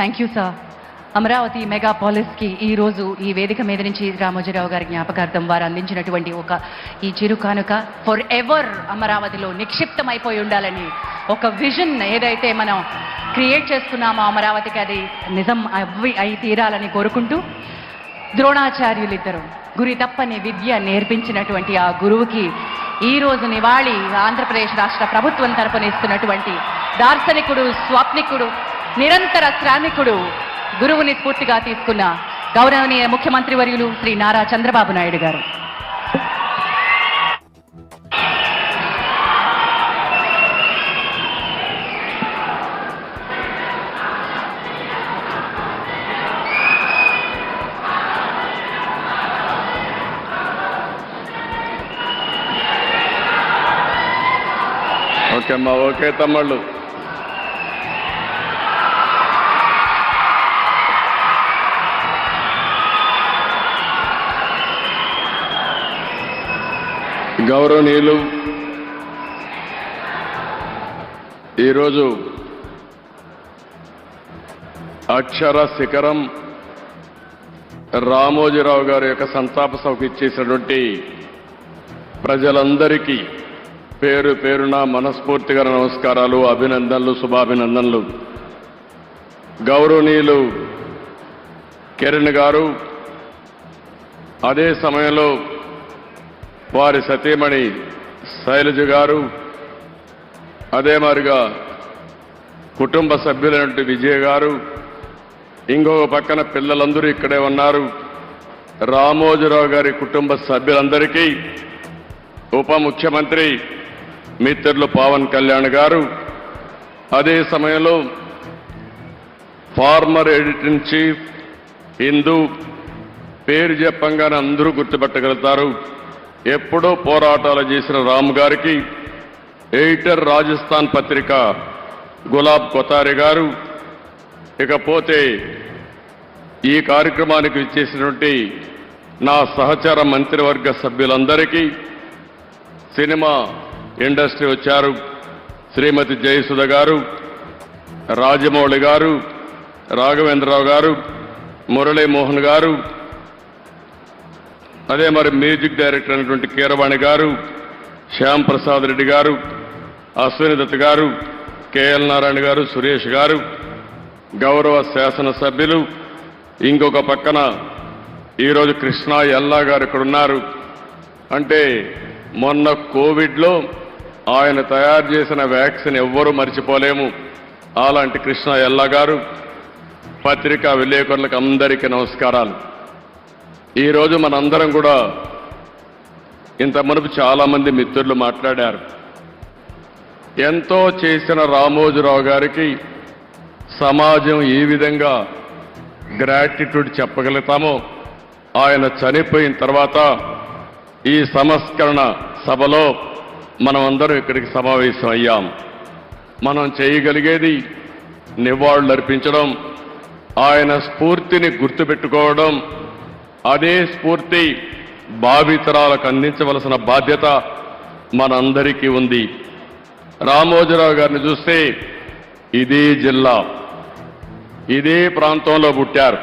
Thank you sir Amaravati మెగాపాలిస్కి ఈ రోజు ఈ వేదిక మీద నుంచి రామోజీరావు గారి జ్ఞాపకార్థం వారు అందించినటువంటి ఒక ఈ చిరు కానుక ఫర్ ఎవర్ అమరావతిలో నిక్షిప్తమైపోయి ఉండాలని ఒక విజన్ ఏదైతే మనం క్రియేట్ చేసుకున్నామో అమరావతికి అది నిజం అవ్వి అయి తీరాలని కోరుకుంటూ ద్రోణాచార్యులిద్దరు గురి తప్పని విద్య నేర్పించినటువంటి ఆ గురువుకి ఈ రోజు నివాళి ఆంధ్రప్రదేశ్ రాష్ట్ర ప్రభుత్వం తరపున ఇస్తున్నటువంటి దార్శనికుడు స్వాప్నికుడు నిరంతర శ్రామికుడు గురువుని స్ఫూర్తిగా తీసుకున్న గౌరవనీయ ముఖ్యమంత్రి వర్యులు శ్రీ నారా చంద్రబాబు నాయుడు గారు. ఓకే అమ్మా ఓకే తమ్ముళ్ళు. గౌరవనీయులు ఈరోజు అక్షర శిఖరం రామోజీరావు గారి యొక్క సంతాప సభకు ఇచ్చేసినటువంటి ప్రజలందరికీ పేరు పేరున మనస్ఫూర్తిగా నమస్కారాలు అభినందనలు శుభాభినందనలు. గౌరవనీయులు కిరణ్ గారు అదే సమయంలో వారి సతీమణి శైలజ గారు అదే మారిగా కుటుంబ సభ్యులైనటువంటి విజయ్ గారు ఇంకొక పక్కన పిల్లలందరూ ఇక్కడే ఉన్నారు. రామోజీరావు గారి కుటుంబ సభ్యులందరికీ ఉప ముఖ్యమంత్రి మిత్రులు పవన్ కళ్యాణ్ గారు అదే సమయంలో former editor in chief Hindu పేరు చెప్పంగానే అందరూ గుర్తుపెట్టగలుగుతారు. ఎప్పుడో పోరాటాలు చేసిన రామ్ గారికి ఎడిటర్ రాజస్థాన్ పత్రిక గులాబ్ కొతారి గారు ఇకపోతే ఈ కార్యక్రమానికి ఇచ్చేసినటువంటి నా సహచర మంత్రివర్గ సభ్యులందరికీ సినిమా ఇండస్ట్రీ వచ్చారు. శ్రీమతి జయసుధ గారు రాజమౌళి గారు రాఘవేంద్రరావు గారు మురళీమోహన్ గారు అదే మరి మ్యూజిక్ డైరెక్టర్ అయినటువంటి కీరవాణి గారు శ్యామ్ ప్రసాద్ రెడ్డి గారు అశ్విని దత్ గారు కేఎల్ నారాయణ గారు సురేష్ గారు గౌరవ శాసనసభ్యులు ఇంకొక పక్కన ఈరోజు కృష్ణ ఎల్లా గారు ఇక్కడ ఉన్నారు. అంటే మొన్న కోవిడ్లో ఆయన తయారు చేసిన వ్యాక్సిన్ ఎవ్వరూ మర్చిపోలేము. అలాంటి కృష్ణ ఎల్లా గారు పత్రికా విలేకరులకు అందరికీ నమస్కారాలు. ఈరోజు మనందరం కూడా ఇంత మునుపు చాలామంది మిత్రులు మాట్లాడారు. ఎంతో చేసిన రామోజీరావు గారికి సమాజం ఏ విధంగా గ్రాటిట్యూడ్ చెప్పగలుగుతామో ఆయన చనిపోయిన తర్వాత ఈ సంస్కరణ సభలో మనం అందరం ఇక్కడికి సమావేశం అయ్యాం. మనం చేయగలిగేది నివాళులర్పించడం ఆయన స్ఫూర్తిని గుర్తుపెట్టుకోవడం అదే స్ఫూర్తి భావితరాలకు అందించవలసిన బాధ్యత మనందరికీ ఉంది. రామోజీరావు గారిని చూస్తే ఇదే జిల్లా ఇదే ప్రాంతంలో పుట్టారు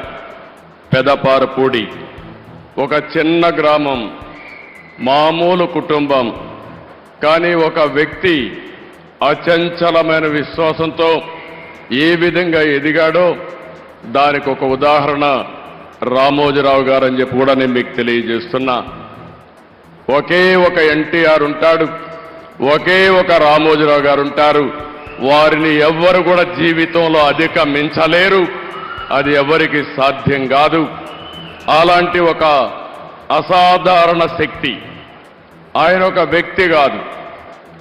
పెదపారపూడి. ఒక చిన్న గ్రామం మామూలు కుటుంబం కానీ ఒక వ్యక్తి అచంచలమైన విశ్వాసంతో ఏ విధంగా ఎదిగాడో దానికి ఒక ఉదాహరణ రామోజీరావు గారు అని చెప్పి కూడా నేను మీకు తెలియజేస్తున్నా. ఒకే ఒక ఎన్టీఆర్ ఉంటాడు. ఒకే ఒక రామోజీరావు గారు ఉంటారు. వారిని ఎవ్వరు కూడా జీవితంలో అధిగమించలేరు. అది ఎవరికి సాధ్యం కాదు. అలాంటి ఒక అసాధారణ శక్తి ఆయన ఒక వ్యక్తి కాదు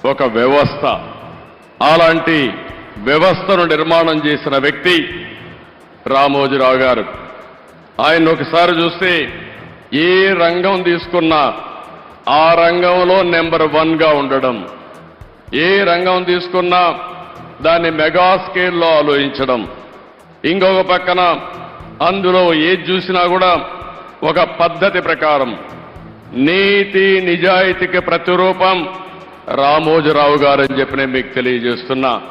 ఒక వ్యవస్థ. అలాంటి వ్యవస్థను నిర్మాణం చేసిన వ్యక్తి రామోజీరావు గారు. ఆయన ఒకసారి చూస్తే ఏ రంగం తీసుకున్నా ఆ రంగంలో నెంబర్ వన్గా ఉండడం. ఏ రంగం తీసుకున్నా దాన్ని మెగా స్కేల్లో ఆలోచించడం. ఇంకొక పక్కన అందులో ఏది చూసినా కూడా ఒక పద్ధతి ప్రకారం నీతి నిజాయితీకి ప్రతిరూపం రామోజీరావు గారని చెప్పి నేను మీకు తెలియజేస్తున్నా.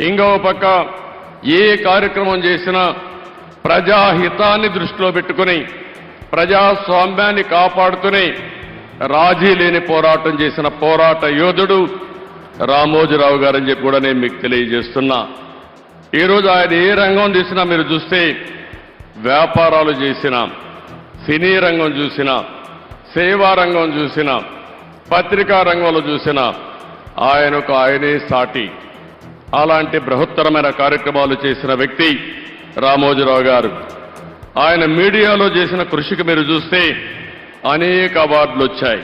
ఇంకొక పక్క ఏ కార్యక్రమం చేసినా ప్రజాహితాన్ని దృష్టిలో పెట్టుకుని ప్రజాస్వామ్యాన్ని కాపాడుతూనే రాజీ లేని పోరాటం చేసిన పోరాట యోధుడు రామోజీరావు గారని చెప్పి కూడా నేను మీకు తెలియజేస్తున్నా. ఈరోజు ఆయన ఏ రంగం తీసినా మీరు చూస్తే వ్యాపారాలు చేసిన సినీ రంగం చూసిన సేవా రంగం చూసిన పత్రికా రంగంలో చూసిన ఆయనకు ఆయనే సాటి. అలాంటి బృహత్తరమైన కార్యక్రమాలు చేసిన వ్యక్తి రామోజీరావు గారు ఆయన మీడియాలో చేసిన కృషికి మీరు చూస్తే అనేక అవార్డులు వచ్చాయి.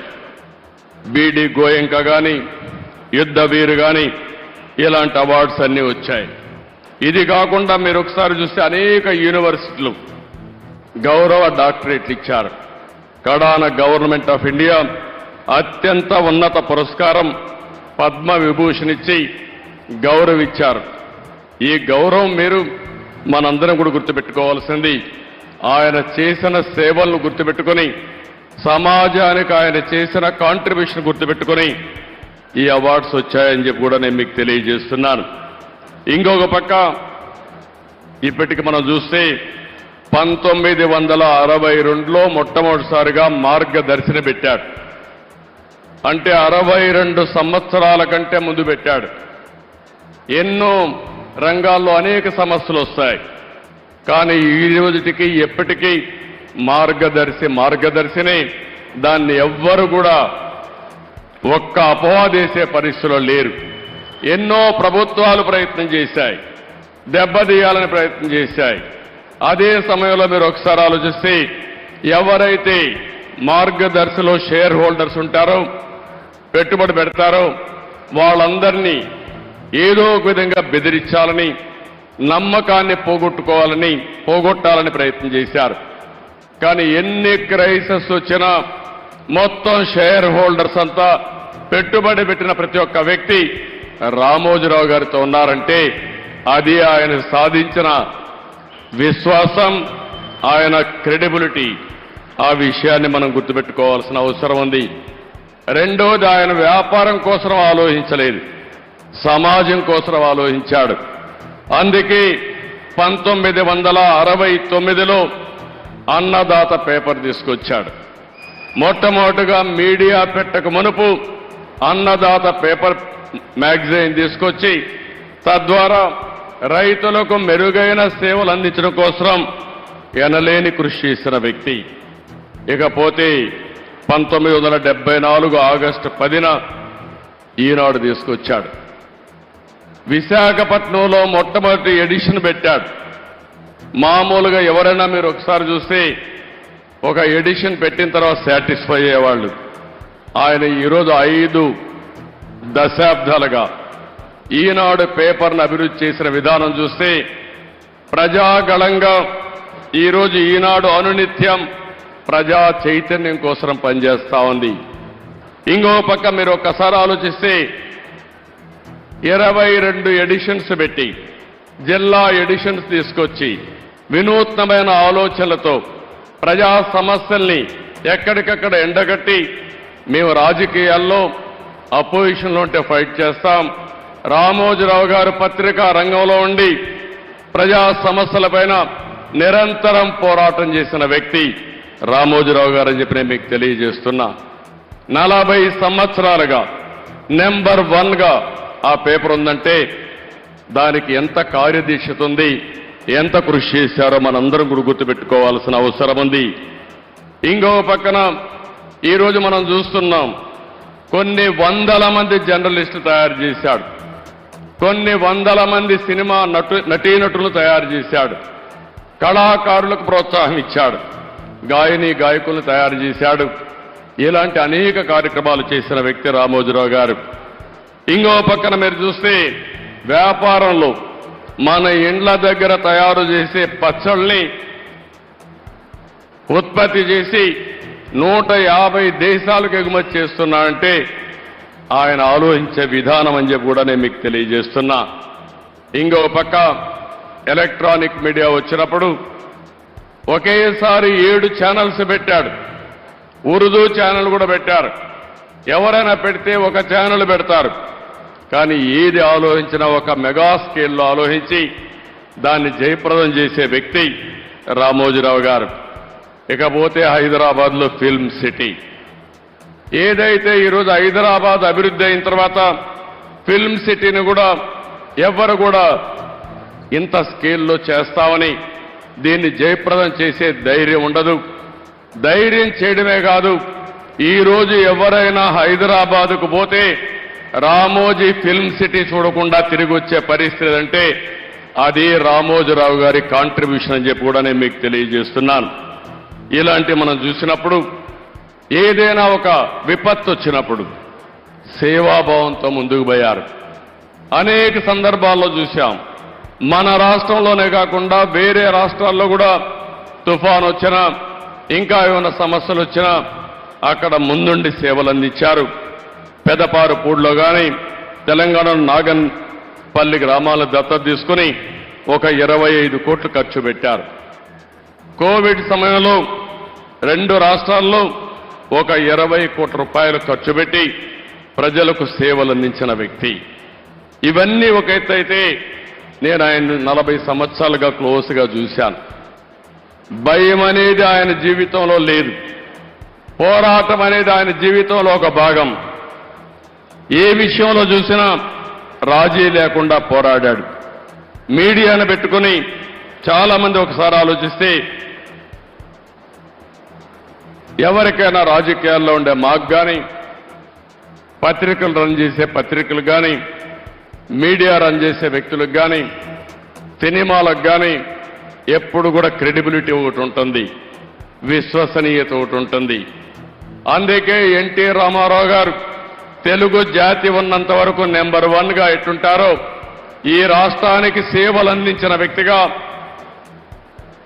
బీడి గోయంక కానీ యుద్ధ వీరు కానీ ఇలాంటి అవార్డ్స్ అన్నీ వచ్చాయి. ఇది కాకుండా మీరు ఒకసారి చూస్తే అనేక యూనివర్సిటీలు గౌరవ డాక్టరేట్లు ఇచ్చారు. కడాన గవర్నమెంట్ ఆఫ్ ఇండియా అత్యంత ఉన్నత పురస్కారం పద్మ విభూషణ్ ఇచ్చి గౌరవించారు ఈ గౌరవం మీరు మనందరం కూడా గుర్తుపెట్టుకోవాల్సింది ఆయన చేసిన సేవలను గుర్తుపెట్టుకొని సమాజానికి ఆయన చేసిన కాంట్రిబ్యూషన్ గుర్తుపెట్టుకొని ఈ అవార్డ్స్ వచ్చాయని చెప్పి కూడా నేను మీకు తెలియజేస్తున్నాను. ఇంకొక పక్క ఇప్పటికి మనం చూస్తే పంతొమ్మిది వందల అరవై రెండులో మొట్టమొదటిసారిగా మార్గదర్శిని పెట్టాడు. అంటే అరవై రెండు సంవత్సరాల కంటే ముందు పెట్టాడు. ఎన్నో రంగాల్లో అనేక సమస్యలు వస్తాయి. కానీ ఈ రోజుటికి ఎప్పటికీ మార్గదర్శి మార్గదర్శిని దాన్ని ఎవ్వరు కూడా ఒక్క అపవాదేసే పరిస్థితిలో లేరు. ఎన్నో ప్రభుత్వాలు ప్రయత్నం చేశాయి. దెబ్బతీయాలని ప్రయత్నం చేశాయి. అదే సమయంలో మీరు ఒకసారి ఆలోచిస్తే ఎవరైతే మార్గదర్శిలో షేర్ హోల్డర్స్ ఉంటారో పెట్టుబడి పెడతారో వాళ్ళందరినీ ఏదో ఒక విధంగా బెదిరించాలని నమ్మకాన్ని పోగొట్టుకోవాలని పోగొట్టాలని ప్రయత్నం చేశారు. కానీ ఎన్ని క్రైసిస్ వచ్చినా మొత్తం షేర్ హోల్డర్స్ అంతా పెట్టుబడి పెట్టిన ప్రతి ఒక్క వ్యక్తి రామోజీరావు గారితో ఉన్నారంటే అది ఆయన సాధించిన విశ్వాసం ఆయన క్రెడిబిలిటీ. ఆ విషయాన్ని మనం గుర్తుపెట్టుకోవాల్సిన అవసరం ఉంది. రెండోది ఆయన వ్యాపారం కోసం ఆలోచించలేదు. సమాజం కోసం ఆలోచించాడు. అందుకే పంతొమ్మిది వందల అరవై తొమ్మిదిలో అన్నదాత పేపర్ తీసుకొచ్చాడు. మొట్టమొదటిగా మీడియా పెట్టక మునుపు అన్నదాత పేపర్ మ్యాగజైన్ తీసుకొచ్చి తద్వారా రైతులకు మెరుగైన సేవలు అందించడం కోసం ఎనలేని కృషి చేసిన వ్యక్తి. ఇకపోతే పంతొమ్మిది వందల డెబ్బై నాలుగు ఆగస్టు పదిన ఈనాడు తీసుకొచ్చాడు. విశాఖపట్నంలో మొట్టమొదటి ఎడిషన్ పెట్టాడు మామూలుగా ఎవరైనా మీరు ఒకసారి చూస్తే ఒక ఎడిషన్ పెట్టిన తర్వాత సాటిస్ఫై అయ్యేవాళ్ళు. ఆయన ఈరోజు ఐదు దశాబ్దాలుగా ఈనాడు పేపర్ను అభివృద్ధి చేసిన విధానం చూస్తే ప్రజాగళంగా ఈరోజు ఈనాడు అనునిత్యం ప్రజా చైతన్యం కోసం పనిచేస్తా ఉంది. ఇంకో పక్క మీరు ఒక్కసారి ఆలోచిస్తే ఇరవై రెండు ఎడిషన్స్ పెట్టి జిల్లా ఎడిషన్స్ తీసుకొచ్చి వినూత్నమైన ఆలోచనలతో ప్రజా సమస్యల్ని ఎక్కడికక్కడ ఎండగట్టి మేము రాజకీయాల్లో అపోజిషన్లో ఉంటే ఫైట్ చేస్తాం. రామోజీరావు గారు పత్రికా రంగంలో ఉండి ప్రజా సమస్యలపైన నిరంతరం పోరాటం చేసిన వ్యక్తి రామోజీరావు గారు అని చెప్పి నేను మీకు తెలియజేస్తున్నా. నలభై సంవత్సరాలుగా నెంబర్ వన్గా ఆ పేపర్ ఉందంటే దానికి ఎంత కార్యదీక్షత ఉంది ఎంత కృషి చేశారో మనందరం కూడా గుర్తుపెట్టుకోవాల్సిన అవసరం ఉంది. ఇంకో పక్కన ఈరోజు మనం చూస్తున్నాం కొన్ని వందల మంది జర్నలిస్టులు తయారు చేశాడు. కొన్ని వందల మంది సినిమా నటు నటీనటులు తయారు చేశాడు. కళాకారులకు ప్రోత్సాహం ఇచ్చాడు. గాయని గాయకులను తయారు చేశాడు. ఇలాంటి అనేక కార్యక్రమాలు చేసిన వ్యక్తి రామోజీరావు గారు. ఇంకో పక్కన మీరు చూస్తే వ్యాపారంలో మన ఇండ్ల దగ్గర తయారు చేసే పచ్చళ్ళని ఉత్పత్తి చేసి నూట యాభై దేశాలకు ఎగుమతి చేస్తున్నా అంటే ఆయన ఆలోచించే విధానం అని చెప్పి కూడా నేను మీకు తెలియజేస్తున్నా. ఇంకో పక్క ఎలక్ట్రానిక్ మీడియా వచ్చినప్పుడు ఒకేసారి ఏడు ఛానల్స్ పెట్టాడు. ఉర్దూ ఛానల్ కూడా పెట్టారు. ఎవరైనా పెడితే ఒక ఛానల్ పెడతారు. కానీ ఏది ఆలోచించినా ఒక మెగా స్కేల్లో ఆలోచించి దాన్ని జయప్రదం చేసే వ్యక్తి రామోజీరావు గారు. ఇకపోతే హైదరాబాద్లో ఫిల్మ్ సిటీ. ఏదైతే ఈరోజు హైదరాబాద్ అభివృద్ధి అయిన తర్వాత ఫిల్మ్ సిటీని కూడా ఎవరు కూడా ఇంత స్కేల్లో చేస్తామని దీన్ని జయప్రదం చేసే ధైర్యం ఉండదు. ధైర్యం చేయడమే కాదు ఈ రోజు ఎవరైనా హైదరాబాదుకు పోతే రామోజీ ఫిల్మ్ సిటీ చూడకుండా తిరిగి వచ్చే పరిస్థితి అంటే అది రామోజీరావు గారి కాంట్రిబ్యూషన్ అని చెప్పి కూడా నేను మీకు తెలియజేస్తున్నాను. ఇలాంటి మనం చూసినప్పుడు ఏదైనా ఒక విపత్తు వచ్చినప్పుడు సేవాభావంతో ముందుకు పోయారు. అనేక సందర్భాల్లో చూశాం. మన రాష్ట్రంలోనే కాకుండా వేరే రాష్ట్రాల్లో కూడా తుఫాన్ వచ్చినా ఇంకా ఏమైనా సమస్యలు వచ్చినా అక్కడ ముందుండి సేవలు అందించారు. పెదపారుపూడిలో కానీ తెలంగాణ నాగన్పల్లి గ్రామాల దత్తత తీసుకుని ఒక ఇరవై ఐదు కోట్లు ఖర్చు పెట్టారు. కోవిడ్ సమయంలో రెండు రాష్ట్రాల్లో ఒక ఇరవై కోట్ల రూపాయలు ఖర్చు పెట్టి ప్రజలకు సేవలు అందించిన వ్యక్తి. ఇవన్నీ ఒక ఎత్తైతే నేను ఆయన నలభై సంవత్సరాలుగా క్లోజ్గా చూశాను. భయం అనేది ఆయన జీవితంలో లేదు. పోరాటం అనేది ఆయన జీవితంలో ఒక భాగం. ఏ విషయంలో చూసినా రాజీ లేకుండా పోరాడాడు. మీడియాను పెట్టుకుని చాలా మంది ఒకసారి ఆలోచిస్తే ఎవరికైనా రాజకీయాల్లో ఉండే మాకు కానీ పత్రికలు రన్ చేసే పత్రికలు కానీ మీడియా రన్ చేసే వ్యక్తులకు కానీ సినిమాలకు కానీ ఎప్పుడు కూడా క్రెడిబిలిటీ ఒకటి ఉంటుంది విశ్వసనీయత ఒకటి ఉంటుంది. అందుకే ఎన్టీ రామారావు గారు తెలుగు జాతి ఉన్నంత వరకు నెంబర్ వన్గా ఎట్టుంటారో ఈ రాష్ట్రానికి సేవలు అందించిన వ్యక్తిగా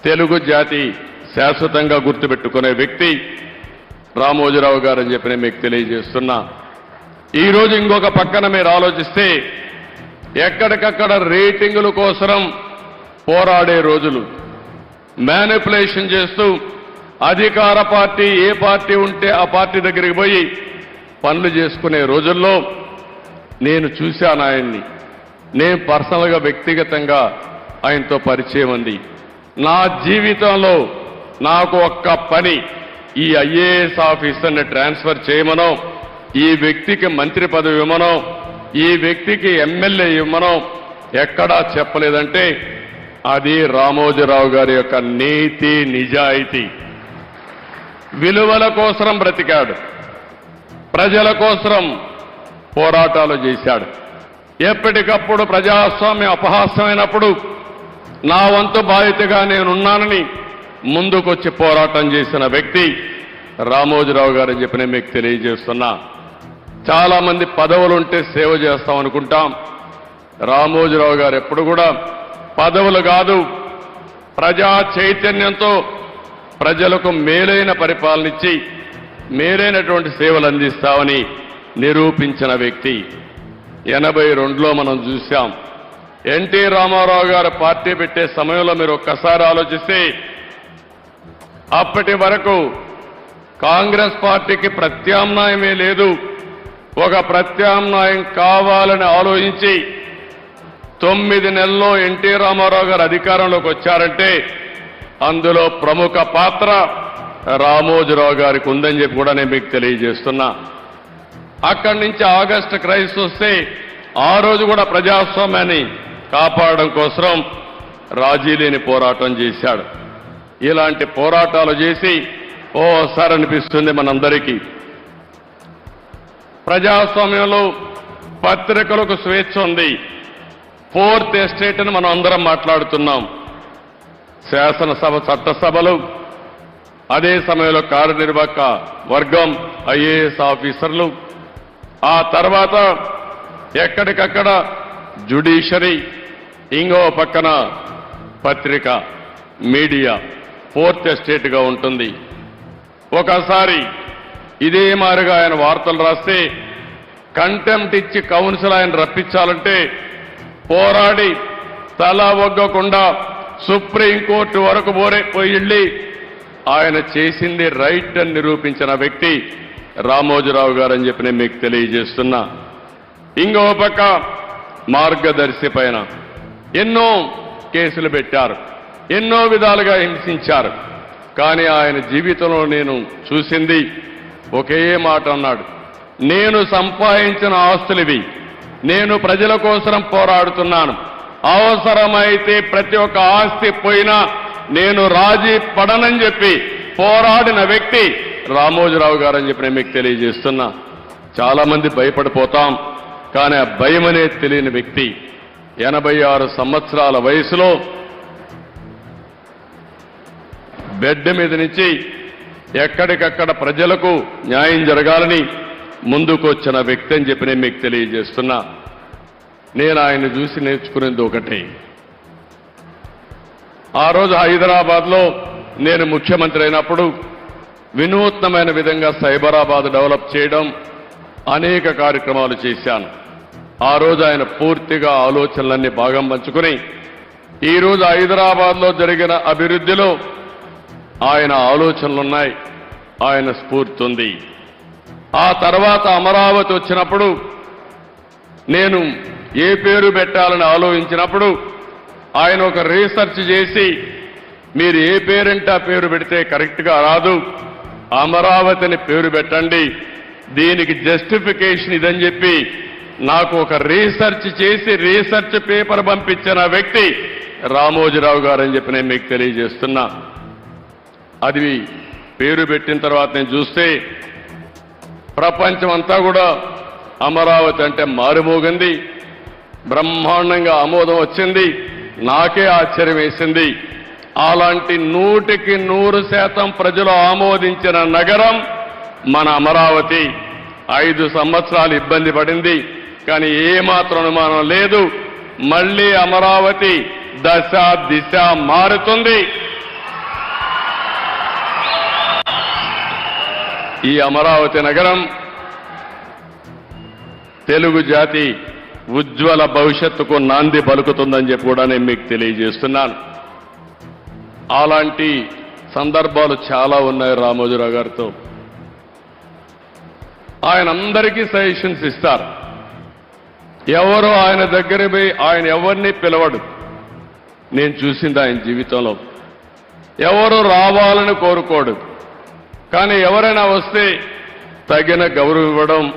తెలుగు జాతి శాశ్వతంగా గుర్తుపెట్టుకునే వ్యక్తి రామోజీరావు గారు అని చెప్పి నేను మీకు తెలియజేస్తున్నా. ఈ రోజు ఇంకొక పక్కన మీరు ఆలోచిస్తే ఎక్కడికక్కడ రేటింగుల కోసరం పోరాడే రోజులు. మేనిపులేషన్ చేస్తూ అధికార పార్టీ ఏ పార్టీ ఉంటే ఆ పార్టీ దగ్గరికి పోయి పనులు చేసుకునే రోజుల్లో నేను చూశాను ఆయన్ని నేను పర్సనల్గా వ్యక్తిగతంగా ఆయనతో పరిచయం ఉంది నా జీవితంలో నాకు ఒక్క పని ఈ ఐఏఎస్ ఆఫీసర్ని ట్రాన్స్ఫర్ చేయమనో ఈ వ్యక్తికి మంత్రి పదవి ఇవ్వమనో ఈ వ్యక్తికి ఎమ్మెల్యే ఇవ్వమనో ఎక్కడా చెప్పలేదంటే అది రామోజీరావు గారి యొక్క నీతి నిజాయితీ. విలువల కోసరం బ్రతికాడు. ప్రజల కోసరం పోరాటాలు చేశాడు. ఎప్పటికప్పుడు ప్రజాస్వామ్యం అపహాస్యమైనప్పుడు నా వంతు బాధ్యతగా నేనున్నానని ముందుకొచ్చి పోరాటం చేసిన వ్యక్తి రామోజీరావు గారని చెప్పి నేను మీకు తెలియజేస్తున్నా. చాలామంది పదవులుంటే సేవ చేస్తాం అనుకుంటాం. రామోజీరావు గారు ఎప్పుడు కూడా పదవులు కాదు ప్రజా చైతన్యంతో ప్రజలకు మేలైన పరిపాలనిచ్చి మేలైనటువంటి సేవలు అందిస్తామని నిరూపించిన వ్యక్తి. ఎనభై రెండులో మనం చూశాం. ఎన్టీ రామారావు గారు పార్టీ పెట్టే సమయంలో మీరు ఒక్కసారి ఆలోచిస్తే అప్పటి వరకు కాంగ్రెస్ పార్టీకి ప్రత్యామ్నాయమే లేదు. ఒక ప్రత్యామ్నాయం కావాలని ఆలోచించి తొమ్మిది నెలల్లో ఎన్టీ రామారావు గారు అధికారంలోకి వచ్చారంటే అందులో ప్రముఖ పాత్ర రామోజీరావు గారికి ఉందని చెప్పి కూడా నేను మీకు తెలియజేస్తున్నా. అక్కడి నుంచి ఆగస్టు క్రైస్ట్ వస్తే ఆ రోజు కూడా ప్రజాస్వామ్యాన్ని కాపాడడం కోసం రాజీ లేని పోరాటం చేశాడు. ఇలాంటి పోరాటాలు చేసి ఓసారి అనిపిస్తుంది మనందరికీ. ప్రజాస్వామ్యంలో పత్రికలకు స్వేచ్ఛ ఉంది. ఫోర్త్ ఎస్టేట్ అని మనం అందరం మాట్లాడుతున్నాం. శాసనసభ చట్టసభలు అదే సమయంలో కార్యనిర్వాహక వర్గం ఐఏఎస్ ఆఫీసర్లు ఆ తర్వాత ఎక్కడికక్కడ జుడిషరీ ఇంకో పక్కన పత్రిక మీడియా ఫోర్త్ ఎస్టేట్గా ఉంటుంది. ఒకసారి ఇదే మారుగా ఆయన వార్తలు రాస్తే కంటెంప్ట్ ఇచ్చి కౌన్సిల్ ఆయన రప్పించాలంటే పోరాడి తల ఒగ్గకుండా సుప్రీంకోర్టు వరకు పోరే పోయి ఆయన చేసింది రైట్ అని నిరూపించిన వ్యక్తి రామోజీరావు గారు అని చెప్పి నేను మీకు తెలియజేస్తున్నా. ఇంకో పక్క మార్గదర్శి పైన ఎన్నో కేసులు పెట్టారు ఎన్నో విధాలుగా హింసించారు. కానీ ఆయన జీవితంలో నేను చూసింది ఒకే మాట అన్నాడు. నేను సంపాదించిన ఆస్తులివి నేను ప్రజల కోసం పోరాడుతున్నాను. అవసరమైతే ప్రతి ఒక్క ఆస్తి పోయినా నేను రాజీ పడనని చెప్పి పోరాడిన వ్యక్తి రామోజీరావు గారు అని చెప్పి నేను మీకు తెలియజేస్తున్నా. చాలా మంది భయపడిపోతాం. కానీ ఆ భయం అనేది తెలియని వ్యక్తి ఎనభై ఆరు సంవత్సరాల వయసులో బెడ్ మీద నుంచి ఎక్కడికక్కడ ప్రజలకు న్యాయం జరగాలని ముందుకొచ్చిన వ్యక్తి అని చెప్పి నేను మీకు తెలియజేస్తున్నా. నేను ఆయన చూసి నేర్చుకునేది ఒకటి. ఆ రోజు హైదరాబాద్లో నేను ముఖ్యమంత్రి అయినప్పుడు వినూత్నమైన విధంగా సైబరాబాద్ డెవలప్ చేయడం అనేక కార్యక్రమాలు చేశాను. ఆ రోజు ఆయన పూర్తిగా ఆలోచనలన్నీ భాగం పంచుకుని ఈ రోజు హైదరాబాద్లో జరిగిన అభివృద్ధిలో ఆయన ఆలోచనలున్నాయి. ఆయన స్ఫూర్తి ఉంది ఆ తర్వాత అమరావతి వచ్చినప్పుడు నేను ఏ పేరు పెట్టాలని ఆలోచించినప్పుడు ఆయన ఒక రీసెర్చ్ చేసి మీరు ఏ పేరంటే ఆ పేరు పెడితే కరెక్ట్గా రాదు అమరావతిని పేరు పెట్టండి. దీనికి జస్టిఫికేషన్ ఇదని చెప్పి నాకు ఒక రీసెర్చ్ చేసి రీసెర్చ్ పేపర్ పంపించిన వ్యక్తి రామోజీరావు గారు అని చెప్పి నేను మీకు తెలియజేస్తున్నా. అది పేరు పెట్టిన తర్వాత నేను చూస్తే ప్రపంచం అంతా కూడా అమరావతి అంటే మారుమోగింది బ్రహ్మాండంగా ఆమోదం వచ్చింది. నాకే ఆశ్చర్యం వేసింది. అలాంటి నూటికి నూరు శాతం ప్రజలు ఆమోదించిన నగరం మన అమరావతి. ఐదు సంవత్సరాలు ఇబ్బంది పడింది. కానీ ఏమాత్రం అనుమానం లేదు. మళ్ళీ అమరావతి దశ దిశ మారుతుంది. ఈ అమరావతి నగరం తెలుగు జాతి ఉజ్వల భవిష్యత్తుకు నాంది పలుకుతుందని చెప్పి కూడా నేను మీకు తెలియజేస్తున్నాను. అలాంటి సందర్భాలు చాలా ఉన్నాయి రామోజీరావు గారితో. ఆయన అందరికీ సజెషన్స్ ఇస్తారు. ఎవరు ఆయన దగ్గర పోయి ఆయన ఎవరిని పిలవడు. నేను చూసింది ఆయన జీవితంలో. ఎవరు రావాలని కోరుకోడు. కానీ ఎవరైనా వస్తే తగిన గౌరవం ఇవ్వడం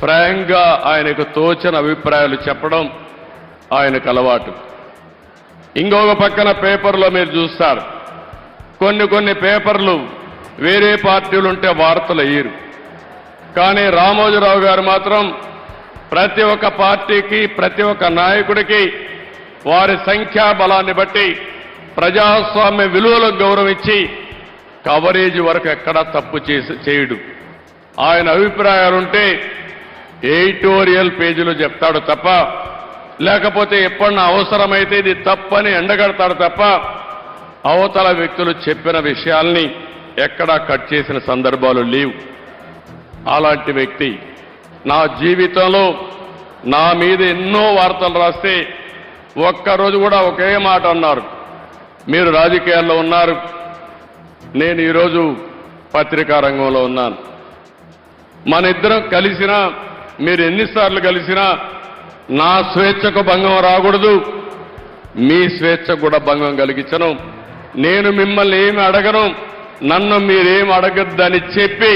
ఫ్రాంక్గా ఆయనకు తోచిన అభిప్రాయాలు చెప్పడం ఆయనకు అలవాటు. ఇంకొక పక్కన పేపర్లో మీరు చూస్తారు. కొన్ని కొన్ని పేపర్లు వేరే పార్టీలు ఉంటే వార్తలు అయ్యారు కానీ రామోజీరావు గారు మాత్రం ప్రతి ఒక్క పార్టీకి ప్రతి ఒక్క నాయకుడికి వారి సంఖ్యా బలాన్ని బట్టి ప్రజాస్వామ్య విలువలకు గౌరవించి కవరేజ్ వరకు ఎక్కడా తప్పు చేయడు. ఆయన అభిప్రాయాలుంటే ఎడిటోరియల్ పేజీలో చెప్తాడు తప్ప లేకపోతే ఎప్పుడన్నా అవసరమైతే ఇది తప్పని ఎండగడతాడు తప్ప అవతల వ్యక్తులు చెప్పిన విషయాల్ని ఎక్కడా కట్ చేసిన సందర్భాలు లేవు. అలాంటి వ్యక్తి నా జీవితంలో నా మీద ఎన్నో వార్తలు రాస్తే ఒక్కరోజు కూడా ఒకే మాట అన్నారు. మీరు రాజకీయాల్లో ఉన్నారు. నేను ఈరోజు పత్రికా రంగంలో ఉన్నాను. మన ఇద్దరం కలిసినా మీరు ఎన్నిసార్లు కలిసినా నా స్వేచ్ఛకు భంగం రాకూడదు. మీ స్వేచ్ఛకు కూడా భంగం కలిగించను. నేను మిమ్మల్ని ఏమి అడగను. నన్ను మీరేం అడగద్దని చెప్పి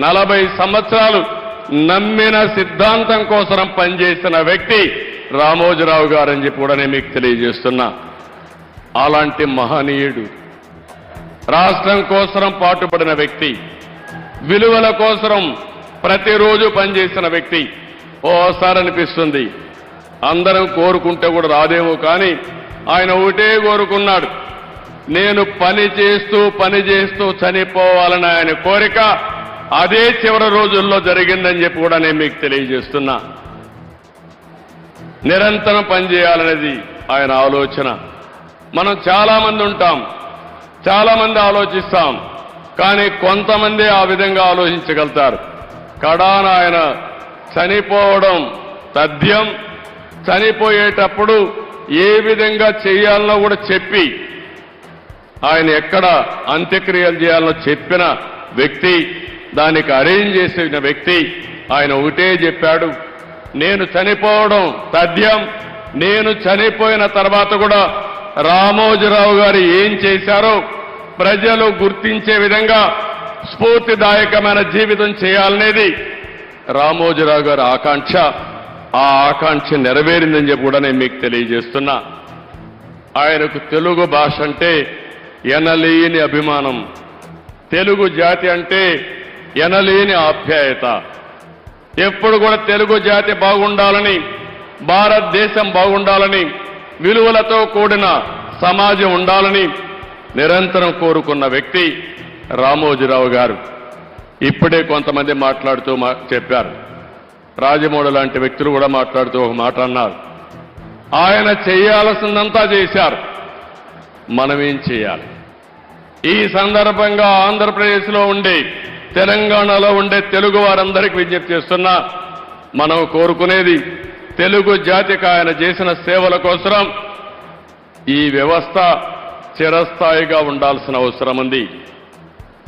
నలభై సంవత్సరాలు నమ్మిన సిద్ధాంతం కోసం పనిచేసిన వ్యక్తి రామోజీరావు గారని చెప్పి కూడా నేను మీకు తెలియజేస్తున్నా. అలాంటి మహనీయుడు రాష్ట్రం కోసం పాటుపడిన వ్యక్తి విలువల కోసం ప్రతిరోజు పనిచేసిన వ్యక్తి ఓసారి అనిపిస్తుంది అందరం కోరుకుంటే కూడా రాదేమో కానీ ఆయన ఒకటే కోరుకున్నాడు. నేను పని చేస్తూ పని చేస్తూ చనిపోవాలని ఆయన కోరిక అదే చివరి రోజుల్లో జరిగిందని చెప్పి కూడా నేను మీకు తెలియజేస్తున్నా. నిరంతరం పనిచేయాలనేది ఆయన ఆలోచన. మనం చాలామంది ఉంటాం చాలామంది ఆలోచిస్తాం కానీ కొంతమంది ఆ విధంగా ఆలోచించగలుగుతారు. కడాన ఆయన చనిపోవడం తథ్యం. చనిపోయేటప్పుడు ఏ విధంగా చేయాలనో కూడా చెప్పి ఆయన ఎక్కడ అంత్యక్రియలు చేయాలనో చెప్పిన వ్యక్తి దానికి అరేంజ్ చేసిన వ్యక్తి ఆయన ఒకటే చెప్పాడు నేను చనిపోవడం తథ్యం. నేను చనిపోయిన తర్వాత కూడా రామోజీరావు గారు ఏం చేశారో ప్రజలు గుర్తించే విధంగా స్ఫూర్తిదాయకమైన జీవితం చేయాలనేది రామోజీరావు గారి ఆకాంక్ష. ఆ ఆకాంక్ష నెరవేరిందని చెప్పి కూడా నేను మీకు తెలియజేస్తున్నా. ఆయనకు తెలుగు భాష అంటే ఎనలేని అభిమానం. తెలుగు జాతి అంటే ఎనలేని ఆప్యాయత. ఎప్పుడు కూడా తెలుగు జాతి బాగుండాలని భారతదేశం బాగుండాలని విలువలతో కూడిన సమాజం ఉండాలని నిరంతరం కోరుకున్న వ్యక్తి. రామోజీరావు గారు. ఇప్పుడే కొంతమంది మాట్లాడుతూ మా- చెప్పారు. రాజమౌళి లాంటి వ్యక్తులు కూడా మాట్లాడుతూ ఒక మాట అన్నారు. ఆయన చేయాల్సిందంతా చేశారు. మనమేం చేయాలి? ఈ సందర్భంగా ఆంధ్రప్రదేశ్లో ఉండే తెలంగాణలో ఉండే తెలుగు వారందరికీ విజ్ఞప్తి చేస్తున్నా మనం కోరుకునేది తెలుగు జాతికి ఆయన చేసిన సేవల కోసం ఈ వ్యవస్థ చిరస్థాయిగా ఉండాల్సిన అవసరం ఉంది.